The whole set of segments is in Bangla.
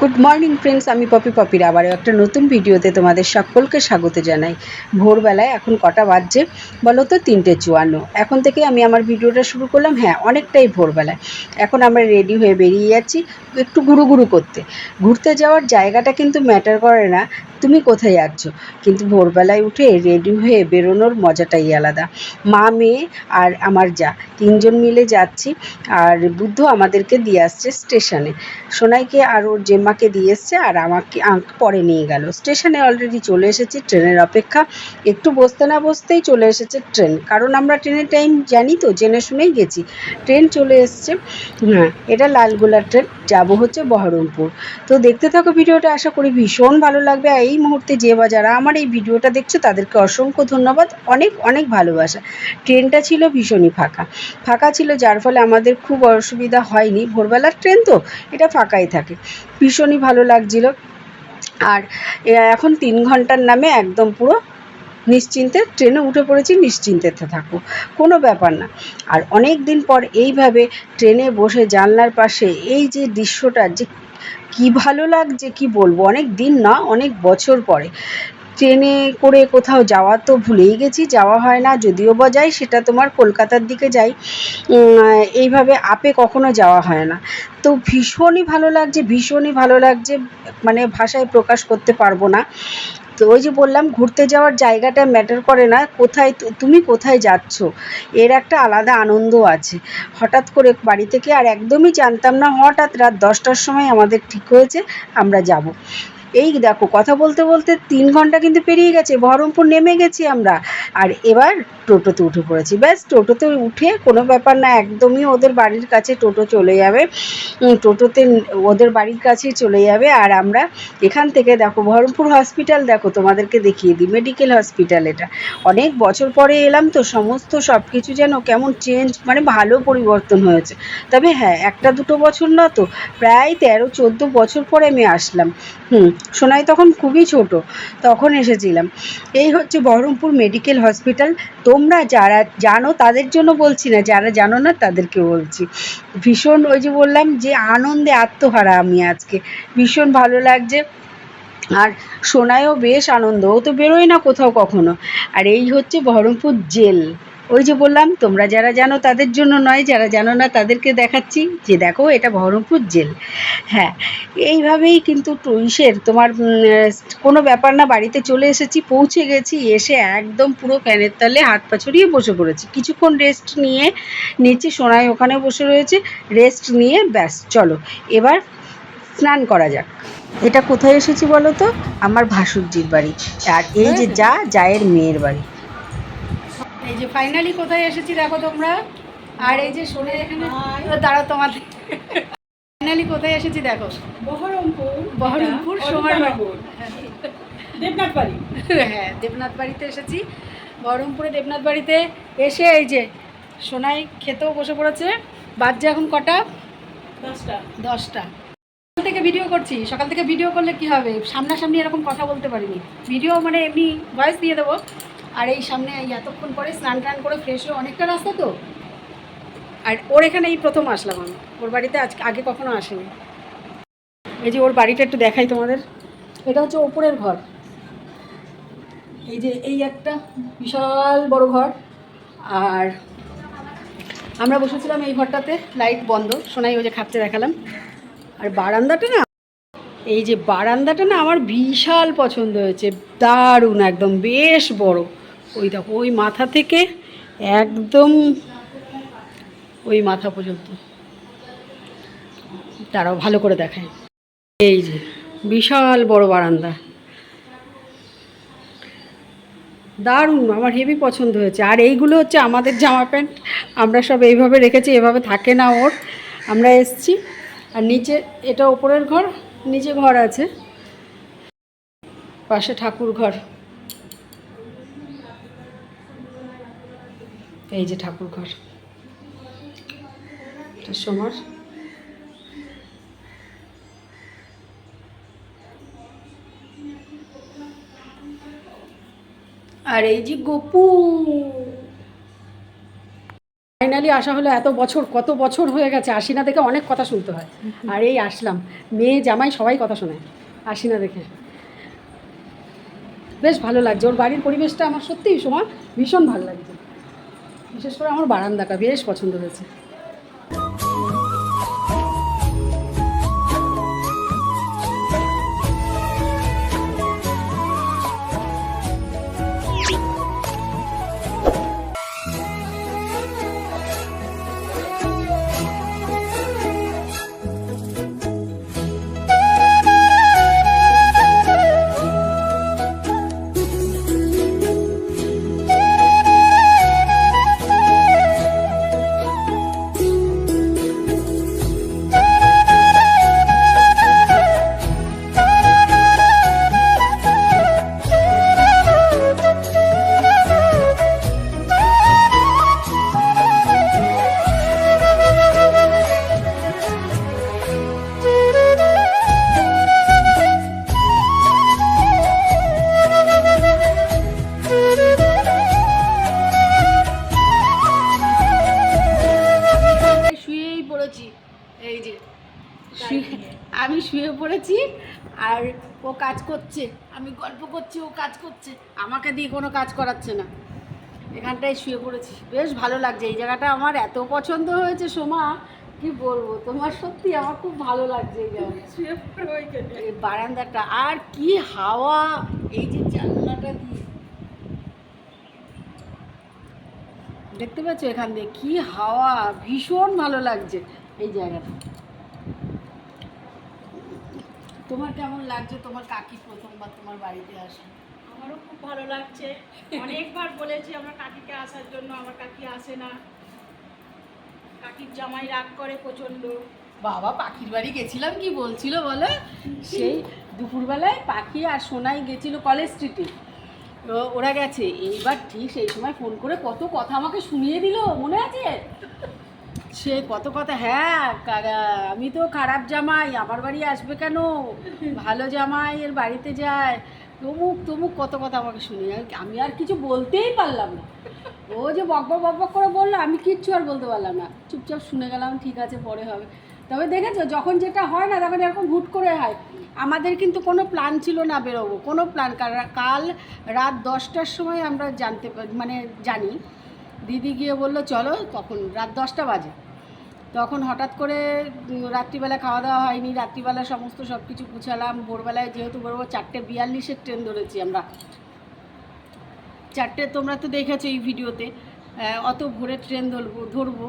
গুড মর্নিং ফ্রেন্ডস আমি পপি পপির আবারও একটা নতুন ভিডিওতে তোমাদের সকলকে স্বাগত জানাই। ভোরবেলায় এখন কটা বাজছে? বলো তো, তিনটে চুয়ান্ন। এখন থেকে আমি আমার ভিডিওটা শুরু করলাম হ্যাঁ অনেকটাই ভোরবেলায়। এখন আমরা রেডি হয়ে বেরিয়ে যাচ্ছি একটু গুরু গুরু করতে। ঘুরতে যাওয়ার জায়গাটা কিন্তু ম্যাটার করে না। তুমি কোথায় যাচ্ছ কিন্তু ভোরবেলায় উঠে রেডি হয়ে বেরোনোর মজাটাই আলাদা। মা, মেয়ে আর আমার যা। তিনজন মিলে যাচ্ছি আর বুদ্ধ আমাদেরকে দিয়ে আসছে স্টেশনে। সোনাইকে আর ওর জেম্মাকে দিয়ে এসছে আর আমাকে পরে নিয়ে গেল। স্টেশনে অলরেডি চলে এসেছি ট্রেনের অপেক্ষা। একটু বসতে না বসতেই চলে এসেছে ট্রেন। কারণ আমরা ট্রেনের টাইম জানি তো, জেনে শুনেই গেছি। ট্রেন চলে এসছে। হ্যাঁ এটা লালগোলা ট্রেন। যাব হচ্ছে বহরমপুর। তো দেখতে থাকো ভিডিওটা। আশা করি ভীষণ ভালো লাগবে। আর এই মুহূর্তে যে বা যারা আমার এই ভিডিওটা দেখছ, তাদেরকে অসংখ্য ধন্যবাদ। অনেক অনেক ভালোবাসা। ট্রেনটা ছিল ভীষণই ফাঁকা। ফাঁকা ছিল যার ফলে আমাদের খুব অসুবিধা হয়নি। ভোরবেলার ট্রেন তো, এটা ফাঁকাই থাকে। ভীষণই ভালো লাগছিল। আর এখন তিন ঘণ্টার নামে একদম পুরো নিশ্চিন্তে, ট্রেনে উঠে পড়েছি, নিশ্চিন্তে থাকো কোনো ব্যাপার না। আর অনেক দিন পর এইভাবে ট্রেনে বসে জানলার পাশে এই যে দৃশ্যটা, যে কি ভালো লাগছে কি বলব? অনেক দিন না, অনেক বছর পরে। ট্রেনে করে কোথাও যাওয়া তো ভুলেই গেছি, যাওয়া হয় না, যদিও বা যাই, সেটা তোমার কলকাতার দিকে যাই। এইভাবে আপে কখনো যাওয়া হয় না। তো ভীষণই ভালো লাগছে, ভীষণই ভালো লাগছে মানে ভাষায় প্রকাশ করতে পারব না। তো ওই যে বললাম, ঘুরতে যাওয়ার জায়গাটা ম্যাটার করে না, কোথায় তুমি কোথায় যাচ্ছ? এর একটা আলাদা আনন্দ আছে। হঠাৎ করে বাড়ি থেকে আর একদমই জানতাম না, হঠাৎ রাত দশটার সময় আমাদের ঠিক হয়েছে, আমরা যাব। এই দেখো, কথা বলতে বলতে তিন ঘণ্টা কিন্তু পেরিয়ে গেছে, বহরমপুর নেমে গেছি আমরা। আর এবার টোটোতে উঠে পড়েছি। ব্যাস, টোটোতে উঠে কোনো ব্যাপার না, একদমই ওদের বাড়ির কাছে টোটো চলে যাবে। টোটোতে ওদের বাড়ির কাছেই চলে যাবে। আর আমরা এখান থেকে দেখো, বহরমপুর হসপিটাল দেখো, তোমাদেরকে দেখিয়ে দিই, মেডিকেল হসপিটাল এটা। অনেক বছর পরে এলাম তো, সমস্ত সব কিছু যেন কেমন চেঞ্জ মানে ভালো পরিবর্তন হয়েছে। তবে হ্যাঁ একটা দুটো বছর না তো, প্রায় তেরো, চোদ্দ বছর পরে আমি আসলাম। হুম সোনাই তখন খুবই ছোট, তখন এসেছিলাম। এই হচ্ছে বহরমপুর মেডিকেল হসপিটাল। তোমরা যারা জানো, তাদের জন্য বলছি না, যারা জানো না, তাদেরকে বলছি। ভীষণ ওই যে বললাম যে আনন্দে আত্মহারা আমি আজকে। ভীষণ ভালো লাগছে। আর সোনায়ও বেশ আনন্দ, ও তো বেরোয় না কোথাও কখনো। আর এই হচ্ছে বহরমপুর জেল। ওই যে বললাম তোমরা যারা জানো তাদের জন্য নয় যারা জানো না তাদেরকে দেখাচ্ছি যে দেখো এটা বহরমপুর জেল। হ্যাঁ এইভাবেই কিন্তু টুইসের তোমার কোনো ব্যাপার না বাড়িতে চলে এসেছি পৌঁছে গেছি এসে একদম পুরো ফ্যানের তলে হাত পা ছড়িয়ে বসে পড়েছি। কিছুক্ষণ রেস্ট নিয়ে নিচে সোনায় ওখানে বসে রয়েছে রেস্ট নিয়ে ব্যাস চলো এবার স্নান করা যাক। এটা কোথায় এসেছি বলো তো? আমার ভাসুরজির বাড়ি আর এই যে যা জায়ের মেয়ের বাড়ি। এই যে ফাইনালি কোথায় এসেছি দেখো তোমরা। আর এই যে শোনে এখানে দাঁড়াও তোমাদের। ফাইনালি কোথায় এসেছি দেখো। বহরমপুর বহরমপুর এটা দেবনাথ বাড়ি। হ্যাঁ দেবনাথ বাড়িতে এসেছি। বহরমপুরে দেবনাথ বাড়িতে এসে এই যে সোনাই খেতেও বসে পড়েছে। বাজছে এখন কটা? দশটা। দশটা। সকাল থেকে ভিডিও করছি। সকাল থেকে ভিডিও করলে কি হবে? সামনাসামনি এরকম কথা বলতে পারিনি। ভিডিও মানে এমনি ভয়েস দিয়ে দেবো। আর এই সামনে এতক্ষণ পরে স্নান টান করে ফ্রেশ হয়ে অনেকটা রাস্তা তো। আর ওর এখানে এই প্রথম আসলাম আমি। ওর বাড়িতে আজকে আগে কখনো আসেনি। এই যে ওর বাড়িটা একটু দেখাই তোমাদের। এটা হচ্ছে ওপরের ঘর। এই যে এই একটা বিশাল বড় ঘর। আর আমরা বসেছিলাম এই ঘরটাতে লাইট বন্ধ। সোনাই ওই যে খাচ্ছে দেখালাম। আর বারান্দাটা না, এই যে বারান্দাটা না আমার বিশাল পছন্দ হয়েছে। দারুণ, একদম বেশ বড়। ওই দেখো, ওই মাথা থেকে একদম ওই মাথা পর্যন্ত। তারাও ভালো করে দেখায় এই যে, বিশাল বড় বারান্দা। দারুণ, আমার হেভি পছন্দ হয়েছে। আর এইগুলো হচ্ছে আমাদের জামা প্যান্ট। আমরা সব এইভাবে রেখেছি, এভাবে থাকে না ওর। আমরা এসছি, আর নিচে, এটা ওপরের ঘর, নিচে ঘর আছে। পাশে ঠাকুর ঘর। এই যে ঠাকুর ঘর। এটা সোমার। আর এই যে গপু। ফাইনালি আসা হলো এত বছর কত বছর হয়ে গেছে আসি না দেখে অনেক কথা শুনতে হয়। আর এই আসলাম মেয়ে জামাই সবাই কথা শোনে আসি না দেখে। বেশ ভালো লাগছে ওর বাড়ির পরিবেশটা আমার সত্যিই সময় ভীষণ ভালো লাগছে। বিশেষ করে আমার বারান্দাটা বেশ পছন্দ হয়েছে। শুয়ে পড়েছি আর ও কাজ করছে। আমি গল্প করছি ও কাজ করছে। আমাকে দিয়ে কোনো কাজ করাচ্ছে না। এখানটায় শুয়ে পড়েছি। বেশ ভালো লাগছে। এই জায়গাটা আমার এত পছন্দ হয়েছে সোমা। কি বলব? তোমার সত্যি আমার খুব ভালো লাগছে এই জায়গাটা। শুয়ে এই বারান্দাটা। আর কি হাওয়া! এই যে জানলাটা দিয়ে। দেখতে পাচ্ছ এখান দিয়ে? কি হাওয়া! ভীষণ ভালো লাগছে এই জায়গাটা। তোমার কেমন লাগছে? তোমার কাকি প্রথমবার তোমার বাড়িতে আসে? আমারও খুব ভালো লাগছে। অনেকবার বলেছি আমার কাকিকে আসার জন্য আমার কাকি আসে না। কাকির জামাই রাগ করে প্রচণ্ড। বাবা পাখির বাড়ি গেছিলাম কি বলছিল বলো? সেই দুপুরবেলায় পাখি আর সোনাই গেছিল কলেজ স্ট্রিটে। তো ওরা গেছে। এইবার ঠিক সেই সময় ফোন করে কত কথা আমাকে শুনিয়ে দিল মনে আছে? সে কত কথা হ্যাঁ আমি তো খারাপ জামাই, আমার বাড়ি আসবে কেন? ভালো জামাই, এর বাড়িতে যায়। তমুক তমুক কত কথা আমাকে শুনি। আমি আর কিছু বলতেই পারলাম না। ও যে বক বক করে বলল, আমি কিচ্ছু আর বলতে পারলাম না। চুপচাপ শুনে গেলাম, ঠিক আছে, পরে হবে। তবে দেখেছ, যখন যেটা হয় না, তখন এরকম হুট করে হয়। আমাদের কিন্তু কোনো প্ল্যান ছিল না বেরোবো, কোনো প্ল্যান কাল রাত দশটার সময় আমরা জানতে মানে জানি। দিদি গিয়ে বলল, চলো তখন রাত দশটা বাজে। তখন হঠাৎ করে রাত্রিবেলা খাওয়া দাওয়া হয়নি রাত্রিবেলা সমস্ত সব কিছু গুছালাম। ভোরবেলায় যেহেতু বেরোবো চারটে বিয়াল্লিশের ট্রেন ধরেছি আমরা। চারটে তোমরা তো দেখেছ এই ভিডিওতে। অত ভোরে ট্রেন ধরবো ধরবো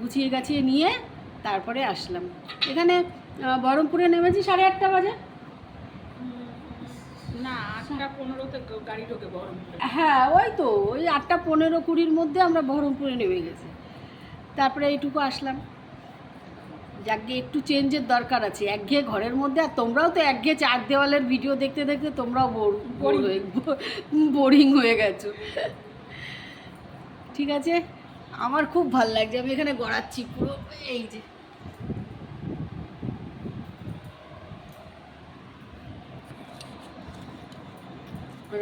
গুছিয়ে গাছিয়ে নিয়ে তারপরে আসলাম। এখানে বহরমপুরে নেমেছি সাড়ে আটটা বাজে? হ্যাঁ ওই তো ওই আটটা পনেরো কুড়ির মধ্যে আমরা বহরমপুরে নেমে গেছি। তারপরে এইটুকু আসলাম। যাকে একটু চেঞ্জের দরকার আছে। একঘেয়ে ঘরের মধ্যে আর তোমরাও তো একঘেয়ে চার দেওয়ালের ভিডিও দেখতে দেখতে তোমরাও বোর হয়ে হয়ে গেছো। ঠিক আছে? আমার খুব ভালো লাগছে আমি এখানে গড়াচ্ছি পুরো এই যে।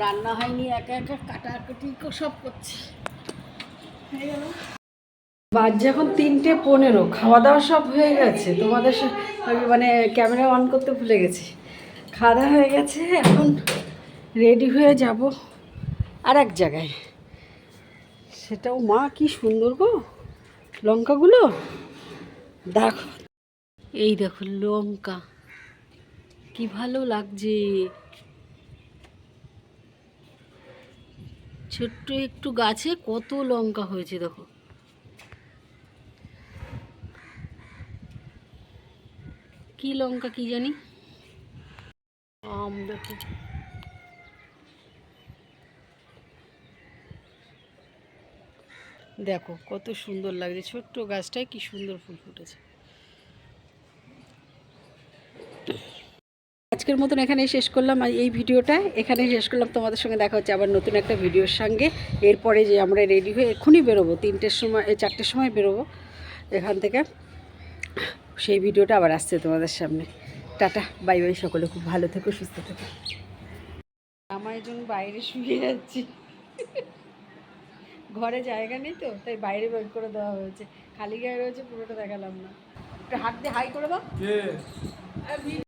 রান্না হয়নি একা একা কাটাকুটি সব করছি। হয়ে গেল। বাজছে এখন তিনটে পনেরো খাওয়া দাওয়া সব হয়ে গেছে। তোমাদের মানে ক্যামেরা অন করতে ভুলে গেছি। খাওয়া হয়ে গেছে, এখন রেডি হয়ে যাব আর এক জায়গায়। সেটাও মা কি সুন্দর গো, লঙ্কাগুলো? দেখো। এই দেখো লঙ্কা, কি ভালো লাগছে। ছোট্ট একটু গাছে কত লঙ্কা হয়েছে দেখো। কি লঙ্কা, কি জানি? আম দেখো। দেখো, কত সুন্দর লাগছে। ছোট্ট গাছটায় কি সুন্দর ফুল ফুটেছে। আজকের মতন এখানে শেষ করলাম এই ভিডিওটা। এখানে শেষ করলাম। তোমাদের সঙ্গে দেখা হচ্ছে আবার নতুন একটা ভিডিওর সঙ্গে। এরপরে যে আমরা রেডি হয়ে এক্ষুনি বেরোবো। তিনটের সময় চারটের সময় বেরোবো এখান থেকে। সেই ভিডিওটা আবার আসছে তোমাদের সামনে। টাটা বাই বাই সকলে খুব ভালো থেকো সুস্থ থেকো। আমার একজন বাইরে শুয়ে যাচ্ছি ঘরে জায়গা নেই তো তাই বাইরে বের করে দেওয়া হয়েছে। খালি গায়ে রয়েছে পুরোটা দেখালাম না। একটু হাত দিয়ে হাই করে দাও।